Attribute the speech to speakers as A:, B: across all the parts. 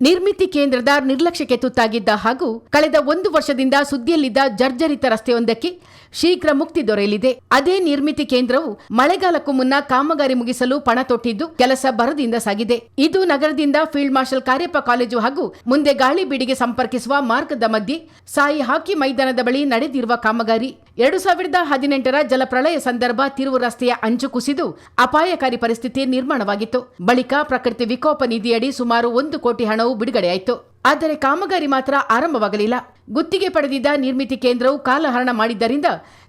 A: ನಿರ್ಮಿತಿ ಕೇಂದ್ರದ ನಿರ್ಲಕ್ಷ್ಯಕ್ಕೆ ತುತ್ತಾಗಿದ್ದ ಹಾಗೂ ಕಳೆದ ಒಂದು ವರ್ಷದಿಂದ ಸುದ್ದಿಯಲ್ಲಿದ್ದ ಜರ್ಜರಿತ ರಸ್ತೆಯೊಂದಕ್ಕೆ ಶೀಘ್ರ ಮುಕ್ತಿ ದೊರೆಯಲಿದೆ. ಅದೇ ನಿರ್ಮಿತಿ ಕೇಂದ್ರವು ಮಳೆಗಾಲಕ್ಕೂ ಮುನ್ನ ಕಾಮಗಾರಿ ಮುಗಿಸಲು ಪಣ ತೊಟ್ಟಿದ್ದು ಕೆಲಸ ಭರದಿಂದ ಸಾಗಿದೆ. ಇದು ನಗರದಿಂದ ಫೀಲ್ಡ್ ಮಾರ್ಷಲ್ ಕಾರ್ಯಪ್ಪ ಕಾಲೇಜು ಹಾಗೂ ಮುಂದೆ ಗಾಳಿಬೀಡಿಗೆ ಸಂಪರ್ಕಿಸುವ ಮಾರ್ಗದ ಮಧ್ಯೆ ಸಾಯಿ ಹಾಕಿ ಮೈದಾನದ ಬಳಿ ನಡೆದಿರುವ ಕಾಮಗಾರಿ ಎರಡು ಸಾವಿರದ ಹದಿನೆಂಟರ ಜಲಪ್ರಳಯ ಸಂದರ್ಭ ತಿರುವು ರಸ್ತೆಯ ಅಂಚು ಕುಸಿದು ಅಪಾಯಕಾರಿ ಪರಿಸ್ಥಿತಿ ನಿರ್ಮಾಣವಾಗಿತ್ತು. ಬಳಿಕ ಪ್ರಕೃತಿ ವಿಕೋಪ ನಿಧಿಯಡಿ ಸುಮಾರು ಒಂದು ಕೋಟಿ ಹಣವು ಬಿಡುಗಡೆಯಾಯಿತು. ಆದರೆ ಕಾಮಗಾರಿ ಮಾತ್ರ ಆರಂಭವಾಗಲಿಲ್ಲ. ಗುತ್ತಿಗೆ ಪಡೆದಿದ್ದ ನಿರ್ಮಿತಿ ಕೇಂದ್ರವು ಕಾಲಹರಣ ಮಾಡಿದ್ದರಿಂದ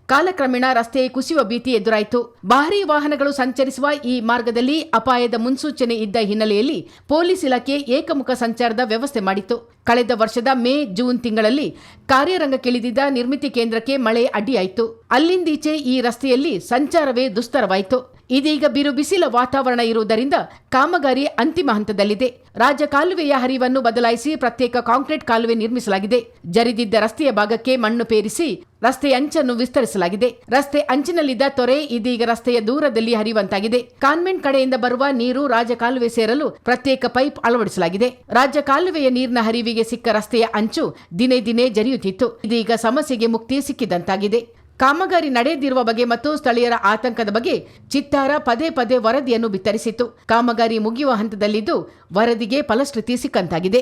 A: ಕಾಲಕ್ರಮೇಣ ರಸ್ತೆ ಕುಸಿಯುವ ಭೀತಿ ಎದುರಾಯಿತು. ಭಾರೀ ವಾಹನಗಳು ಸಂಚರಿಸುವ ಈ ಮಾರ್ಗದಲ್ಲಿ ಅಪಾಯದ ಮುನ್ಸೂಚನೆ ಇದ್ದ ಹಿನ್ನೆಲೆಯಲ್ಲಿ ಪೊಲೀಸ್ ಇಲಾಖೆ ಏಕಮುಖ ಸಂಚಾರದ ವ್ಯವಸ್ಥೆ ಮಾಡಿತ್ತು. ಕಳೆದ ವರ್ಷದ ಮೇ, ಜೂನ್ ತಿಂಗಳಲ್ಲಿ ಕಾರ್ಯರಂಗಕ್ಕಿಳಿದಿದ್ದ ನಿರ್ಮಿತಿ ಕೇಂದ್ರಕ್ಕೆ ಮಳೆ ಅಡ್ಡಿಯಾಯಿತು. ಅಲ್ಲಿಂದೀಚೆ ಈ ರಸ್ತೆಯಲ್ಲಿ ಸಂಚಾರವೇ ದುಸ್ತರವಾಯಿತು. ಇದೀಗ ಬಿರು ಬಿಸಿಲ ವಾತಾವರಣ ಇರುವುದರಿಂದ ಕಾಮಗಾರಿ ಅಂತಿಮ ಹಂತದಲ್ಲಿದೆ. ರಾಜ್ಯ ಕಾಲುವೆಯ ಹರಿವನ್ನು ಬದಲಾಯಿಸಿ ಪ್ರತ್ಯೇಕ ಕಾಂಕ್ರೀಟ್ ಕಾಲುವೆ ನಿರ್ಮಿಸಲಾಗಿದೆ. ಜರಿದಿದ್ದ ರಸ್ತೆಯ ಭಾಗಕ್ಕೆ ಮಣ್ಣು ಪೇರಿಸಿ ರಸ್ತೆ ಅಂಚನ್ನು ವಿಸ್ತರಿಸಲಾಗಿದೆ. ರಸ್ತೆ ಅಂಚಿನಲ್ಲಿದ್ದ ತೊರೆ ಇದೀಗ ರಸ್ತೆಯ ದೂರದಲ್ಲಿ ಹರಿಯುವಂತಾಗಿದೆ. ಕಾನ್ವೆಂಟ್ ಕಡೆಯಿಂದ ಬರುವ ನೀರು ರಾಜ ಕಾಲುವೆ ಸೇರಲು ಪ್ರತ್ಯೇಕ ಪೈಪ್ ಅಳವಡಿಸಲಾಗಿದೆ. ರಾಜ್ಯ ಕಾಲುವೆಯ ನೀರಿನ ಹರಿವಿಗೆ ಸಿಕ್ಕ ರಸ್ತೆಯ ಅಂಚು ದಿನೇ ದಿನೇ ಜರಿಯುತ್ತಿತ್ತು. ಇದೀಗ ಸಮಸ್ಯೆಗೆ ಮುಕ್ತಿ ಸಿಕ್ಕಿದಂತಾಗಿದೆ. ಕಾಮಗಾರಿ ನಡೆಯದಿರುವ ಬಗ್ಗೆ ಮತ್ತು ಸ್ಥಳೀಯರ ಆತಂಕದ ಬಗ್ಗೆ ಚಿತ್ತಾರ ಪದೇ ಪದೇ ವರದಿಯನ್ನು ಬಿತ್ತರಿಸಿತ್ತು. ಕಾಮಗಾರಿ ಮುಗಿಯುವ ಹಂತದಲ್ಲಿದ್ದು ವರದಿಗೆ ಫಲಶ್ರುತಿ ಸಿಕ್ಕಂತಾಗಿದೆ.